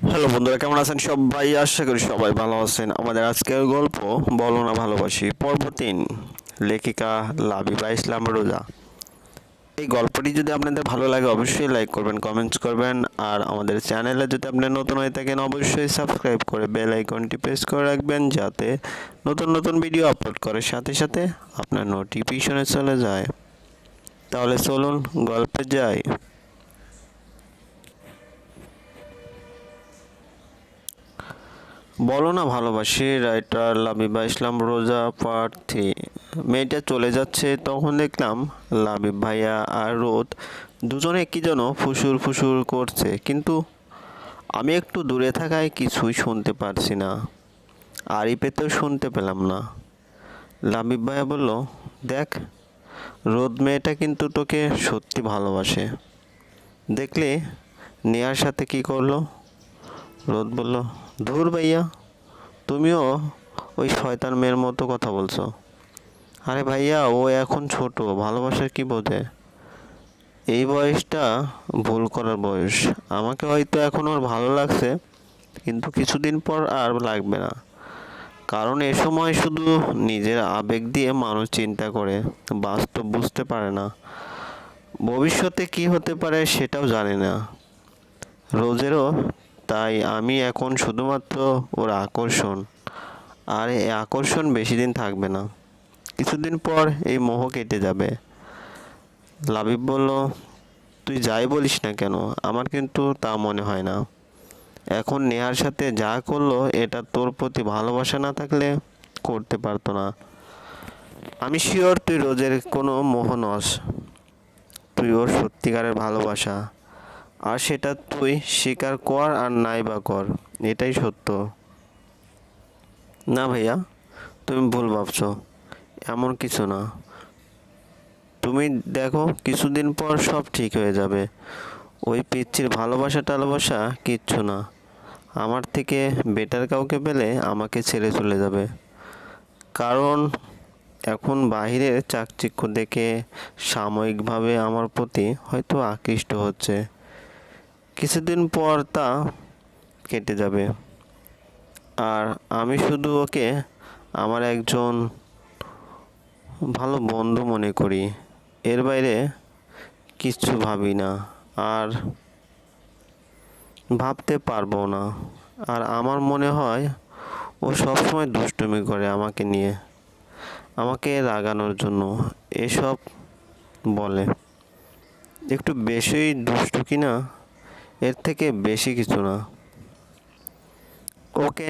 Hello বন্ধুরা, কেমন আছেন সবাই? আশা করি সবাই ভালো আছেন। আমাদের আজকের গল্প বলো না ভালোবাসি। পর্ব তিন, লেখিকা লাবিবা ইসলাম রোজা। এই গল্পটি যদি আপনাদের ভালো লাগে, অবশ্যই লাইক করবেন কমেন্টস করবেন। আর আমাদের চ্যানেলে যদি আপনি নতুন হয়ে থাকেন, অবশ্যই সাবস্ক্রাইব করে বেল আইকনটি প্রেস করে রাখবেন, যাতে নতুন নতুন ভিডিও আপলোড করার সাথে সাথে আপনার নোটিফিকেশনে চলে যায়। তাহলে চলুন গল্পে যাই। বলো না ভালোবাসি রাইটার লাবিবা ইসলাম রোজা প্রার্থী। মেয়েটা চলে যাচ্ছে, তখন দেখলাম লাবিব ভাইয়া আর রোদ দুজনে কি যেন ফুসুর ফুসুর করছে, কিন্তু আমি একটু দূরে থাকায় কিছুই শুনতে পারছি না। আরিপেতেও শুনতে পেলাম না। লাবিব ভাইয়া বলল, দেখ, রোদ মেয়েটা কিন্তু তোকে সত্যি ভালোবাসে। দেখলে, নেয়ার সাথে কি করল? রোদ বলল, ধুর ভাইয়া, তুমিও ওই শয়তান মেয়ের মতো কথা বলছো। আরে ভাইয়া, ও এখন ছোট ভালোবাসার কি বোঝে এই বয়সটা ভুল করার বয়স। আমাকে হয়তো এখন ওর ভালো লাগছে, কিন্তু কিছুদিন পর আর লাগবে না। কারণ এ সময় শুধু নিজের আবেগ দিয়ে মানুষ চিন্তা করে, বাস্তব বুঝতে পারে না। ভবিষ্যতে কি হতে পারে সেটাও জানে না। রোজেরও তাই আমি এখন শুধুমাত্র ওর আকর্ষণ। আর এই আকর্ষণ বেশি দিন থাকবে না। কিছুদিন পর এই মোহ কেটে যাবে। লাবিব বলল, তুই যাই বলিস না কেন? আমার কিন্তু তা মনে হয় না। এখন নেহার সাথে যা করল, এটা তোর প্রতি ভালোবাসা না থাকলে করতে পারতো না। আমি শিওর তুই রোজের কোনো মোহ নস। তুই ওর সত্যিকারের ভালোবাসা। আর সেটা তুই স্বীকার কর আর নাই বা কর। এটাই সত্য। না ভাইয়া, তুমি ভুল ভাবছ। এমন কিছু না। তুমি দেখো, কিছুদিন পর সব ঠিক হয়ে যাবে। ওই পিচ্ছির ভালোবাসা টালোবাসা কিচ্ছু না। আমার থেকে বেটার কাউকে পেলে আমাকে ছেড়ে চলে যাবে। কারণ এখন বাহিরের চাকচিক্য দেখে সাময়িকভাবে আমার প্রতি হয়তো আকৃষ্ট হচ্ছে। কিছুদিন পর তা কেটে যাবে। আর আমি শুধু ওকে আমার একজন ভালো বন্ধু মনে করি। এর বাইরে কিচ্ছু ভাবি না আর ভাবতে পারব না। আর আমার মনে হয় ও সবসময় দুষ্টুমি করে আমাকে নিয়ে, আমাকে রাগানোর জন্য এসব বলে। একটু বেশি দুষ্টু কি না এর থেকে বেশি কিছু না। ওকে,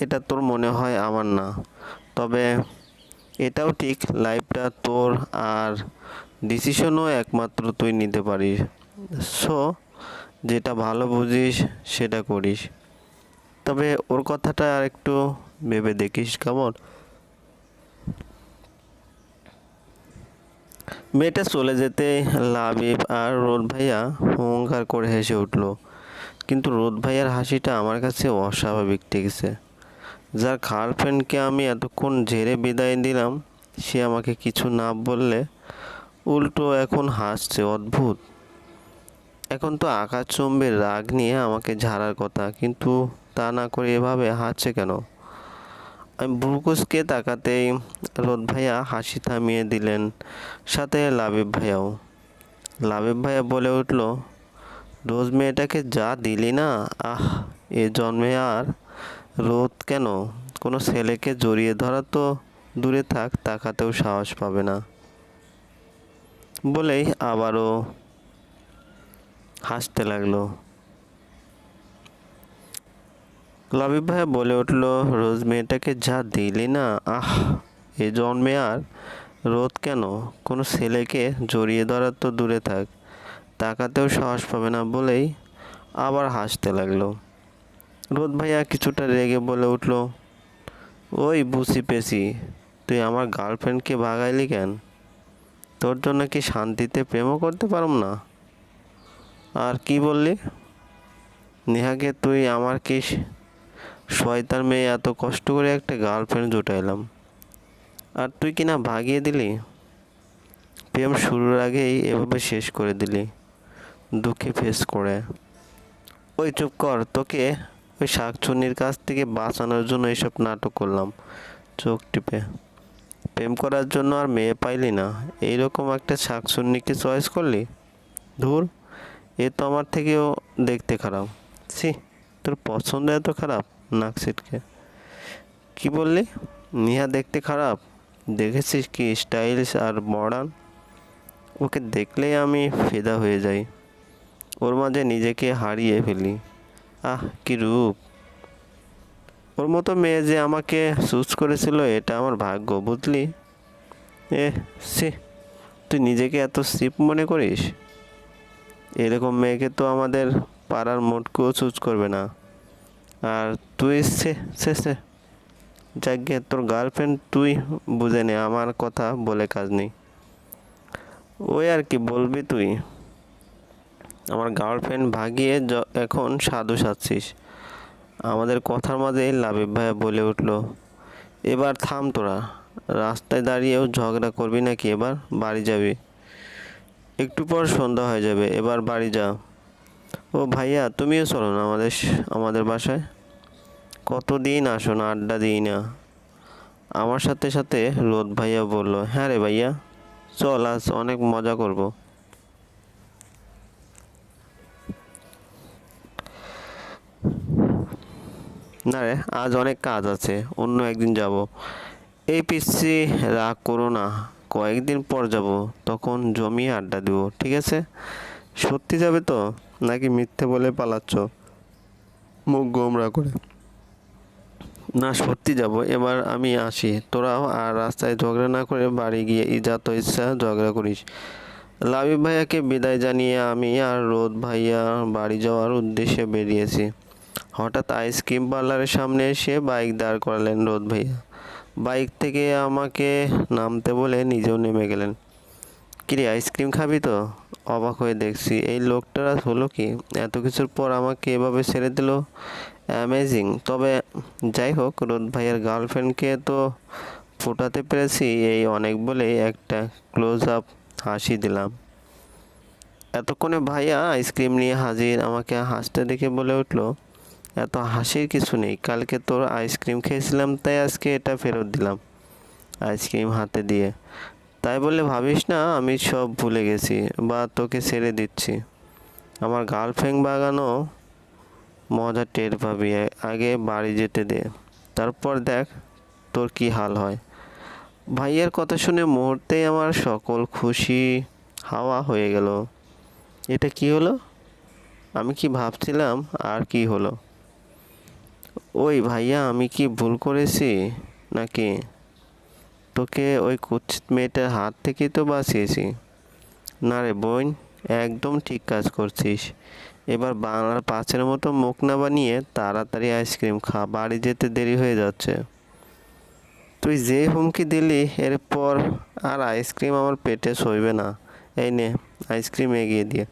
এটা তোর মনে হয় আমার না। তবে এটাও ঠিক, লাইফটা তোর আর ডিসিশনও একমাত্র তুই নিতে পারিস। সো যেটা ভালো বুঝিস, সেটা করিস। তবে ওর কথাটা আর একটু ভেবে দেখিস, কেমন? মেয়েটা চলে যেতে লাবিব আর রোদ ভাইয়া হুঙ্কার করে হেসে উঠল। কিন্তু রোদ ভাইয়ার হাসিটা আমার কাছে অস্বাভাবিক ঠেকেছে। যার গার্লফ্রেন্ডকে আমি এতক্ষণ ঝেড়ে বিদায় দিলাম, সে আমাকে কিছু না বললে উল্টো এখন হাসছে অদ্ভুত। এখন তো আকাশচম্বের রাগ নিয়ে আমাকে ঝাড়ার কথা, কিন্তু তা না করে এভাবে হাসছে কেন? বুরকুসকে তাকাতেই রোদ ভাইয়া হাসি থামিয়ে দিলেন। সাথে লাবিব ভাইয়াও। লাবিব ভাইয়া বলে উঠল, রোজ মেয়েটাকে যা দিলি না, আহ, এ জন্মে আর রোদ কেন? কোনো ছেলেকে জড়িয়ে ধরা তো দূরে থাক, তাকাতেও সাহস পাবে না। বলেই আবারও হাসতে লাগল। লবিব ভাইয়া বলে উঠল, রোজ মেয়েটাকে যা দিলি না, আহ, এ জন্মে আর রোদ কেন? কোনো ছেলেকে জড়িয়ে ধরা তো দূরে থাক, তাকাতেও সাহস পাবে না বলেই আবার হাসতে লাগল। রোদ ভাইয়া কিছুটা রেগে বলে উঠল, ওই বুসি পেছি তুই আমার গার্লফ্রেন্ডকে ভাগাইলি কেন? তোর জন্য কি শান্তিতে প্রেমও করতে পারম না? আর কি বললি? নেহাকে তুই আমার কি শয়তার মেয়ে এত কষ্ট করে একটা গার্লফ্রেন্ড জুটাইলাম। আর তুই কি না ভাগিয়ে দিলি? প্রেম শুরুর আগেই এভাবে শেষ করে দিলি, দুঃখে ফেস করে। ওই চুপ কর, তোকে ওই শাকচুন্নির কাছ থেকে বাঁচানোর জন্য এইসব নাটক করলাম, চোখ টিপে। প্রেম করার জন্য আর মেয়ে পাইলি না, এইরকম একটা শাকচুন্নিকে চয়েস করলি? ধুর, এ তো আমার থেকেও দেখতে খারাপ। ছি, তোর পছন্দ এত খারাপ। নাক সিটকে কি বললি? নিহা দেখতে খারাপ? দেখেছিস কি স্টাইলিশ আর মডার্ন? ওকে দেখলেই আমি ফেদা হয়ে যাই। ওর মাঝে নিজেকে হারিয়ে ফেলি। আহ, কি রূপ। ওর মতো মেয়ে যে আমাকে চুজ করেছিল, এটা আমার ভাগ্য, বুঝলি? এ সে তুই নিজেকে এত সিপ মনে করিস? এরকম মেয়েকে তো আমাদের পাড়ার মোটকেও চুজ করবে না। আর তুই সে সে যাকে তোর গার্লফ্রেন্ড তুই বুঝে নে, আমার কথা বলে কাজ নেই। ওই আর কি বলবি তুই? আমার গার্লফ্রেন্ড ভাগিয়ে এখন সাধু সাজছিস। আমাদের কথার মাঝে লাবিব ভাইয়া বলে উঠল, এবার থাম তোরা। রাস্তায় দাঁড়িয়েও ঝগড়া করবি নাকি? এবার বাড়ি যাবি। একটু পর সন্ধ্যা হয়ে যাবে, এবার বাড়ি যা। ও ভাইয়া, তুমিও চলো না আমাদের আমাদের বাসায়? কতদিন আসো না আড্ডা দিই না? আমার সাথে সাথে রোদ ভাইয়া বলল হ্যাঁ রে ভাইয়া, চল আজ অনেক মজা করব। না রে, আজ অনেক কাজ আছে, অন্য একদিন যাব। এই পিসি রাগ করো না, কয়েকদিন পর যাব, তখন জমিয়ে আড্ডা দেবো, ঠিক আছে? সত্যি যাবে তো? নাকি মিথ্যে বলে পালাচ্ছ। মুখ গোমরা করে। না, সত্যি যাব। এবার আমি আসি। তোরাও আর রাস্তায় ঝগড়া না করে বাড়ি গিয়ে যত ইচ্ছা ঝগড়া করিস। লাবিব ভাইয়াকে বিদায় জানিয়ে আমি আর রোদ ভাইয়া বাড়ি যাওয়ার উদ্দেশ্যে বেরিয়েছি। হঠাৎ আইসক্রিম পার্লারের সামনে এসে বাইক দাঁড় করালেন রোদ ভাইয়া। বাইক থেকে আমাকে নামতে বলে নিজেও নেমে গেলেন। কিরে আইসক্রিম খাবি তো? অবাক হয়ে দেখছি। এই লোকটার আজ হলো কি? এত কিছুর পর আমাকে এভাবে ছেড়ে দিল? অ্যামেজিং তবে যাই হোক, রোদ ভাইয়ের গার্লফ্রেন্ডকে তো ফোটাতে পেরেছি, এই অনেক বলে একটা ক্লোজ আপ হাসি দিলাম। এতক্ষণে ভাইয়া আইসক্রিম নিয়ে হাজির, আমাকে হাসতে দেখে বলে উঠল, এত হাসির কিছু নেই, কালকে তোর আইসক্রিম খেয়েছিলাম, তাই আজকে এটা ফেরত দিলাম। আইসক্রিম হাতে দিয়ে তাই বলে ভাবিস না, আমি সব ভুলে গেছি বা তোকে ছেড়ে দিচ্ছি। আমার গার্লফ্রেন্ড বাগানো মজা টের পাবি আগে বাড়ি যেতে দে। তারপর দেখ তোর কি হাল হয়। ভাইয়ের কথা শুনে মুহূর্তেই আমার সকল খুশি হাওয়া হয়ে গেল। এটা কি হলো? আমি কি ভাবছিলাম আর কি হলো? ওই ভাইয়া, আমি কি ভুল করেছি নাকি? তোকে ওই কুৎসিত মেয়েটার হাত থেকেই তো বাঁচিয়েছি। না রে বোন, একদম ঠিক কাজ করছিস। এবার বাংলার পাঁচের মতো মুখ না বানিয়ে তাড়াতাড়ি আইসক্রিম খা, বাড়ি যেতে দেরি হয়ে যাচ্ছে। তুই যে হুমকি দিলি, এরপর আর আইসক্রিম আমার পেটে সইবে না। এই নে, আইসক্রিম এগিয়ে দিয়ে।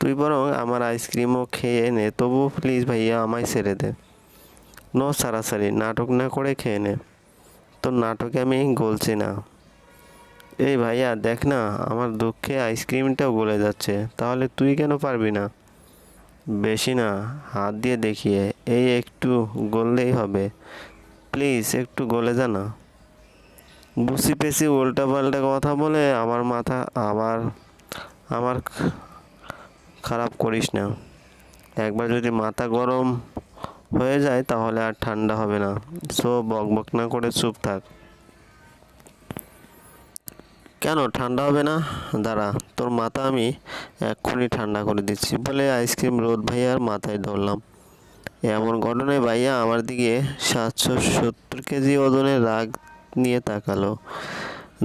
তুই বরং আমার আইসক্রিমও খেয়ে নে তবু প্লিজ ভাইয়া আমায় ছেড়ে দে। নো সারাসারি, নাটক না করে খেয়ে নে। তোর নাটকে আমি গলছি না। এই ভাইয়া, দেখ না, আমার দুঃখে আইসক্রিমটাও গলে যাচ্ছে, তাহলে তুই কেন পারবি না? বেশি না, হাত দিয়ে দেখিয়ে, এই একটু গললেই হবে। প্লিজ, একটু গলে যা না। বুসি পেসি উল্টা পাল্টা কথা বলে আমার মাথা আবার আমার খারাপ করিস না। একবার যদি মাথা গরম হয়ে যায় তাহলে আর ঠান্ডা হবে না। সো বক বক না করে চুপ থাক। কেন? ঠান্ডা হবে না? দাঁড়া, তোর মাথা আমি এক্ষুনি ঠান্ডা করে দিচ্ছি। বলে আইসক্রিম রোদ ভাইয়ার মাথায় ধরলাম। এমন ঘটনায় ভাইয়া আমার দিকে সাতশো সত্তর কেজি ওজনের রাগ নিয়ে তাকালো,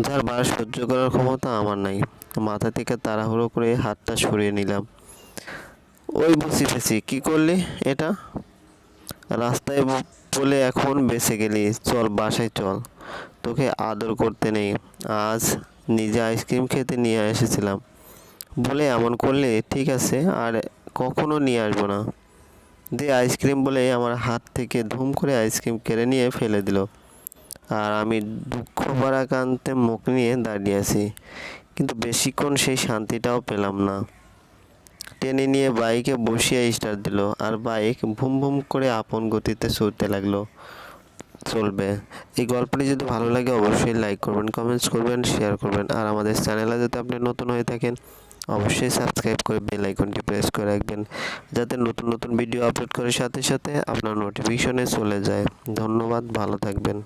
যার বার সহ্য করার ক্ষমতা আমার নাই। মাথা থেকে তাড়াহুড়ো করে হাতটা সরিয়ে নিলাম। ওই বসি ফেসি কী করলি? এটা? রাস্তায় বলে এখন বেঁচে গেলি, চল বাসায় চল। তোকে আদর করতে নেই। আজ নিজে আইসক্রিম খেতে নিয়ে এসেছিলাম। বলে এমন করলে ঠিক আছে, আর কখনো নিয়ে আসব না। দিয়ে আইসক্রিম বলে আমার হাত থেকে ধুম করে আইসক্রিম কেড়ে নিয়ে ফেলে দিল। আর আমি দুঃখ ভরা কান্তে মুখ নিয়ে দাঁড়িয়ে আছি। কিন্তু বেশিক্ষণ সেই শান্তিটাও পেলাম না। টেনে নিয়ে বাইকে বসিয়ে স্টার্ট দিল আর বাইক ভুম ভুম করে আপন গতিতে ছুটতে লাগল। চলবে। এই গল্পটি যদি ভালো লাগে অবশ্যই লাইক করবেন কমেন্টস করবেন শেয়ার করবেন। আর আমাদের চ্যানেলে যদি আপনি নতুন হয়ে থাকেন, অবশ্যই সাবস্ক্রাইব করে বেল আইকনটি প্রেস করে রাখবেন, যাতে নতুন নতুন ভিডিও আপলোড করার সাথে সাথে আপনার নোটিফিকেশনে চলে যায়। ধন্যবাদ, ভালো থাকবেন।